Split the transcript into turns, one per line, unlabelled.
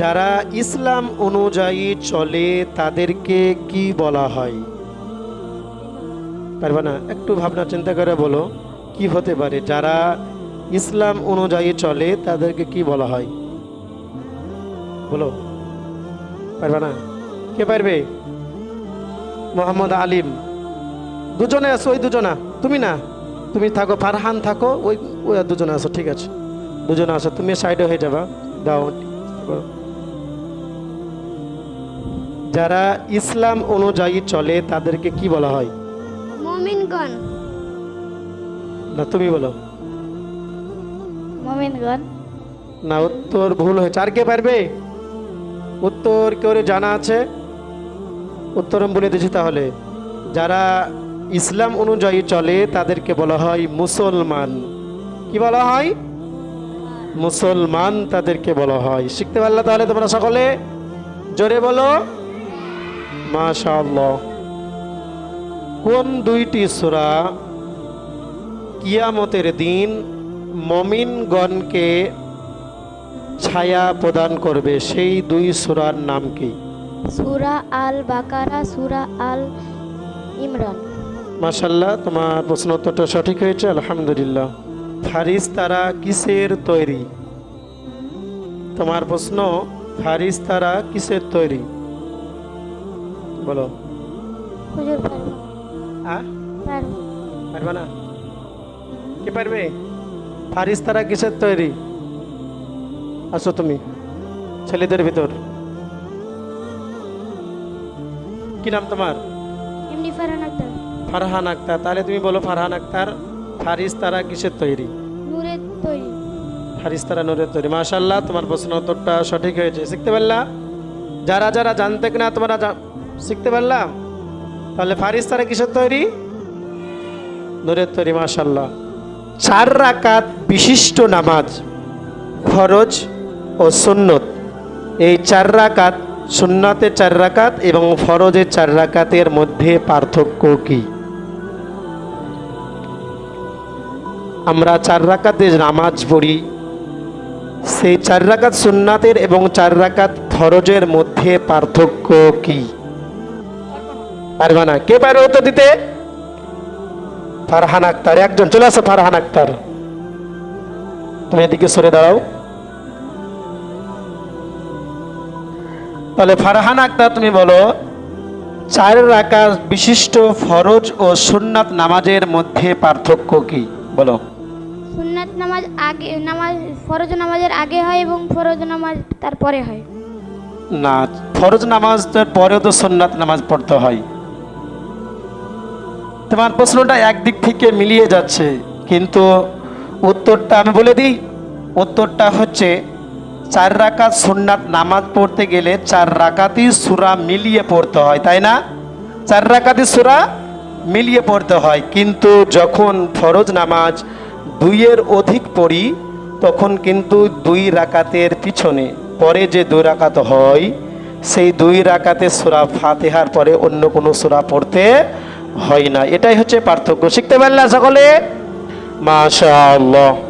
যারা ইসলাম অনুযায়ী চলে, তাদেরকে কি বলা হয়? পারবে না? একটু ভাবনা চিন্তা করে বলো, কি হতে পারে? যারা ইসলাম অনুযায়ী চলে, তাদেরকে কি বলা হয়? বলো। পারবে না? কে পারবে? মোহাম্মদ আলিম। দুজনে আছো, ওই দুজনা। তুমি না? তুমি থাকো, ফারহান থাকো, ওই ওই দুজনে আছো, ঠিক আছে। দুজনে আছো, তুমি সাইডে হয়ে যাবা। দাও। যারা ইসলাম অনুযায়ী চলে তাদেরকে কি বলা হয়?
মমিনগণ।
না তুমি বলো।
মমিনগণ।
না উত্তর ভুল হয়েছে। আর কে পারবে? উত্তর কেউ জানা আছে? উত্তর আমি বলে দিচ্ছি তাহলে। যারা ইসলাম অনুযায়ী চলে তাদেরকে বলা হয় মুসলমান। কি বলা হয়? মুসলমান তাদেরকে বলা হয়। শিখতে পারলে তাহলে তোমরা সকলে? জোরে বলো। মাশাআল্লাহ। কোন দুইটি সূরা কিয়ামতের দিন মমিনগণকে ছায়া প্রদান করবে? সেই দুই সূরার নাম কি?
সূরা আল বাকারা সূরা আল ইমরান
মাশাল্লাহ তোমার প্রশ্ন উত্তরটা সঠিক হয়েছে আলহামদুলিল্লাহ। ফারিস তারা কিসের তৈরি? তোমার প্রশ্ন ফারিস তারা কিসের তৈরি? বলো।
হুজুর পারব
আ
পারব।
পারবে না? কি পারবে? কিসের তৈরি? আসো তুমি ছেলেদের ভিতর। কি নাম তোমার?
এমনি ফারহান আক্তার।
ফারহান আক্তার তাহলে তুমি বলো ফারহান আক্তার ফারিস তারা কিসের তৈরি?
নূরের তৈরি।
ফারিস তারা নূরের তৈরি। মাশাল্লাহ তোমার প্রশ্ন উত্তরটা সঠিক হয়েছে। শিখতে পারলা? যারা যারা জানতে না তোমরা শিখতে পারলাম? তাহলে ফারিস তারা কিসের তৈরি? নূরের তৈরি মাশাল্লাহ চার রাকাত বিশিষ্ট নামাজ, ফরজ ও সুন্নত। এই চার রাকাত সুন্নাতের চার রাকাত এবং ফরজের চার রাকাতের মধ্যে পার্থক্য কী? আমরা চার রাকাতে নামাজ পড়ি। সেই চার রাকাত সুন্নাতের এবং চার রাকাত ফরজের মধ্যে পার্থক্য কি? পারবা না। কে পারবে উত্তর দিতে? ফারহান আক্তার। একজন চলে আসো ফারহান আক্তার। তুমি এদিকে সরে দাঁড়াও। তাহলে ফারহান আক্তার তুমি বলো চার রাকাত বিশিষ্ট ফরজ ও সুন্নাত নামাজের মধ্যে পার্থক্য কি? বলো।
সুন্নাত নামাজ আগে নামাজ ফরজ নামাজের আগে হয় এবং ফরজ নামাজ তারপরে হয়।
না ফরজ নামাজের পরেও তো সুন্নাত নামাজ পড়তে হয়। তোমার প্রশ্নটা একদিক থেকে মিলিয়ে যাচ্ছে, কিন্তু উত্তরটা আমি বলে দিই। উত্তরটা হচ্ছে, চার রাকাত সুন্নাত নামাজ পড়তে গেলে চার রাকাতই সুরা মিলিয়ে পড়তে হয়, তাই না? চার রাকাতই সুরা মিলিয়ে পড়তে হয়, কিন্তু যখন ফরজ নামাজ দুইয়ের অধিক পড়ি, তখন কিন্তু দুই রাকাতের পিছনে, পরে যে দুই রাকাত হয়, সেই দুই রাকাতে সুরা ফাতেহার পরে অন্য কোনো সুরা পড়তে হয় না এটাই হচ্ছে পার্থক্য। শিখতে পারলে সকলে? মাশাআল্লাহ।